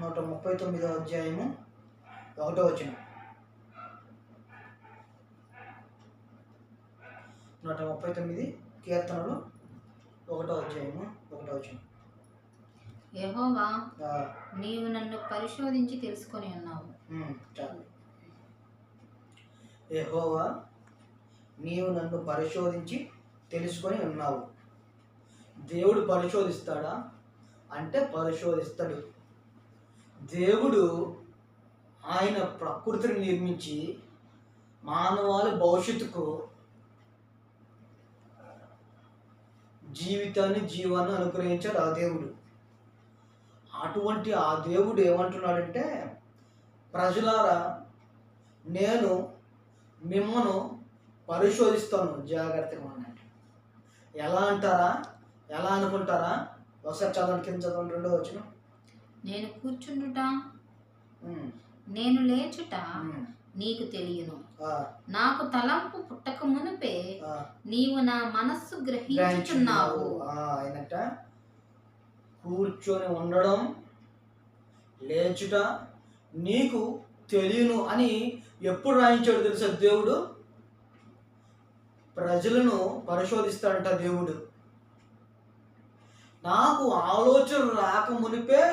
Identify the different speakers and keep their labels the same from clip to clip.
Speaker 1: నూట ముప్పై తొమ్మిదో అధ్యాయము ఒకటో వచ్చిన నూట ముప్పై తొమ్మిది కీర్తనలు ఒకటో అధ్యాయము ఒకటో వచ్చిన
Speaker 2: యెహోవా నీవు నన్ను పరిశోధించి తెలుసుకొని ఉన్నావు.
Speaker 1: చాలు. యెహోవా నీవు నన్ను పరిశోధించి తెలుసుకొని ఉన్నావు. దేవుడు పరిశోధిస్తాడా? అంటే పరిశోధిస్తాడు. దేవుడు ఆయన ప్రకృతిని నిర్మించి మానవాళి భవిష్యత్తుకు జీవితాన్ని జీవాన్ని అనుగ్రహించాడు ఆ దేవుడు. అటువంటి ఆ దేవుడు ఏమంటున్నాడంటే ప్రజలారా నేను మిమ్మను పరిశోధిస్తాను. జాగ్రత్తగా అన్నట్టు ఎలా అంటారా? ఎలా అనుకుంటారా? ఒకసారి చదవండి కింద చదవండి రెండో వచ్చిన
Speaker 2: నేను కూర్చుండుట? నేను లేచుట? నీకు తెలియను. నాకు తలంపు పుట్టక మునుపే నీవు నా మనస్సు గ్రహించుచున్నావు.
Speaker 1: కూర్చొని ఉండడం లేచుట నీకు తెలియను అని ఎప్పుడు రాయించాడు తెలుసా దేవుడు? ప్రజలను పరిశోధిస్తాడంట దేవుడు. నాకు ఆలోచన రాక మునిపే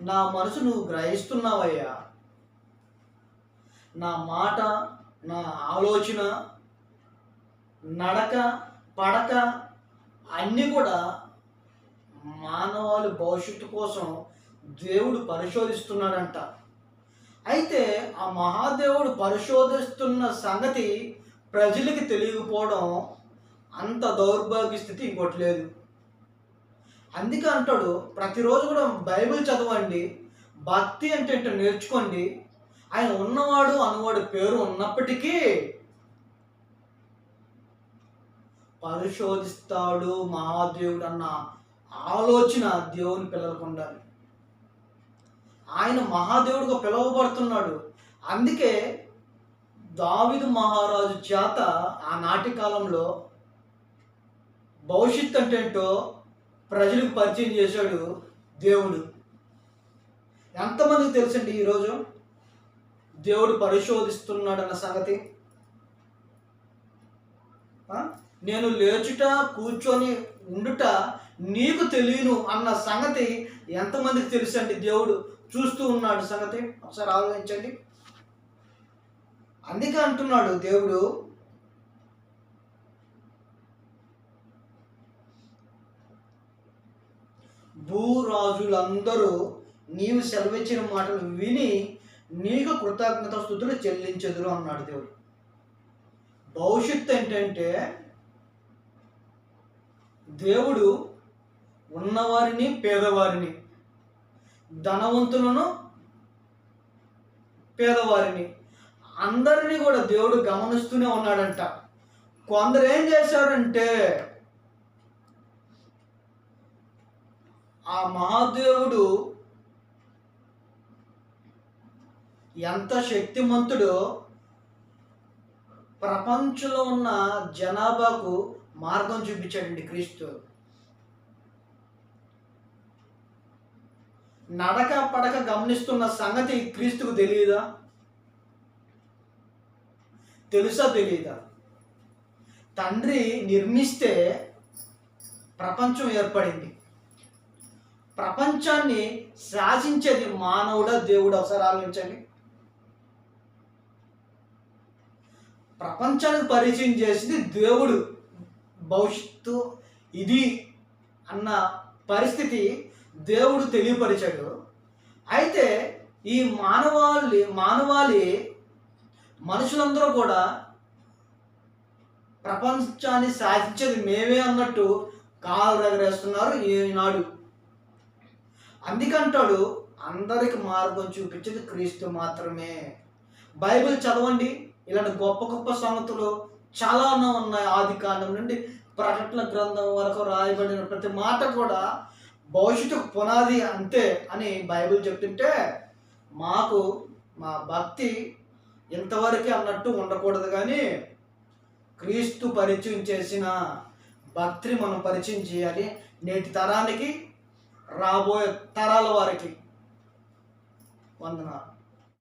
Speaker 1: నా మనసు నువ్వు గ్రహిస్తున్నావయ్యా. నా మాట నా ఆలోచన నడక పడక అన్నీ కూడా మానవాళి భవిష్యత్తు కోసం దేవుడు పరిశోధిస్తున్నాడంట. అయితే ఆ మహాదేవుడు పరిశోధిస్తున్న సంగతి ప్రజలకి తెలియకపోవడం అంత దౌర్భాగ్య స్థితి ఇంకోటి లేదు. అందుకే అంటాడు ప్రతిరోజు కూడా బైబిల్ చదవండి భక్తి అంటే ఏంటో నేర్చుకోండి. ఆయన ఉన్నవాడు అనువాడు పేరు ఉన్నప్పటికీ పరిశోధిస్తాడు మహాదేవుడు అన్న ఆలోచన దేవుని పిల్లలకు ఉండాలి. ఆయన మహాదేవుడుగా పిలువబడుతున్నాడు. అందుకే దావిదు మహారాజు చేత ఆనాటి కాలంలో భవిష్యత్ అంటే ఏంటో ప్రజలకు పరిచయం చేశాడు దేవుడు. ఎంతమందికి తెలుసండి ఈరోజు దేవుడు పరిశోధిస్తున్నాడన్న సంగతి. నేను లేచుట కూర్చొని ఉండుట నీకు తెలియను అన్న సంగతి ఎంతమందికి తెలుసండి దేవుడు? చూస్తూ ఉన్నాడు సంగతి. ఒకసారి ఆలోచించండి. అందుకే అంటున్నాడు దేవుడు భూరాజులందరూ నీవు సెలవిచ్చిన మాటలు విని నీకు కృతజ్ఞత స్థుతులు చెల్లించదురు అన్నాడు దేవుడు. భవిష్యత్తు ఏంటంటే దేవుడు ఉన్నవారిని పేదవారిని ధనవంతులను పేదవారిని అందరినీ కూడా దేవుడు గమనిస్తూనే ఉన్నాడంట. కొందరు ఏం చేశారంటే ఆ మహాదేవుడు ఎంత శక్తిమంతుడో ప్రపంచంలో ఉన్న జనాభాకు మార్గం చూపించాడండి క్రీస్తు. నడక పడక గమనిస్తున్న సంగతి క్రీస్తుకు తెలియదా తెలుసా తెలియదా తండ్రి నిర్మిస్తే ప్రపంచం ఏర్పడింది. ప్రపంచాన్ని శాసించేది మానవుడా దేవుడు? ఒకసారి ఆలోచించండి. ప్రపంచాన్ని పరిచయం చేసింది దేవుడు. భవిష్యత్తు ఇది అన్న పరిస్థితి దేవుడు తెలియపరిచాడు. అయితే ఈ మానవాళి మానవాళి మనుషులందరూ కూడా ప్రపంచాన్ని శాసించేది మేమే అన్నట్టు కాలు ఎగరేస్తున్నారు ఈనాడు. అందుకంటాడు అందరికి మార్గం చూపించేది క్రీస్తు మాత్రమే. బైబిల్ చదవండి ఇలాంటి గొప్ప గొప్ప సంగతులు చాలా ఉన్నాయి ఆది కాండం నుండి ప్రకటన గ్రంథం వరకు రాయబడిన ప్రతి మాట కూడా భవిష్యత్తుకు పునాది అంతే అని బైబిల్ చెప్తుంటే మాకు మా భక్తి ఇంతవరకే అన్నట్టు ఉండకూడదు కానీ క్రీస్తు పరిచయం చేసిన భక్తిని మనం పరిచయం చేయాలి. నేటి తరానికి రాబోయే తరాల వారికి వందనాలు.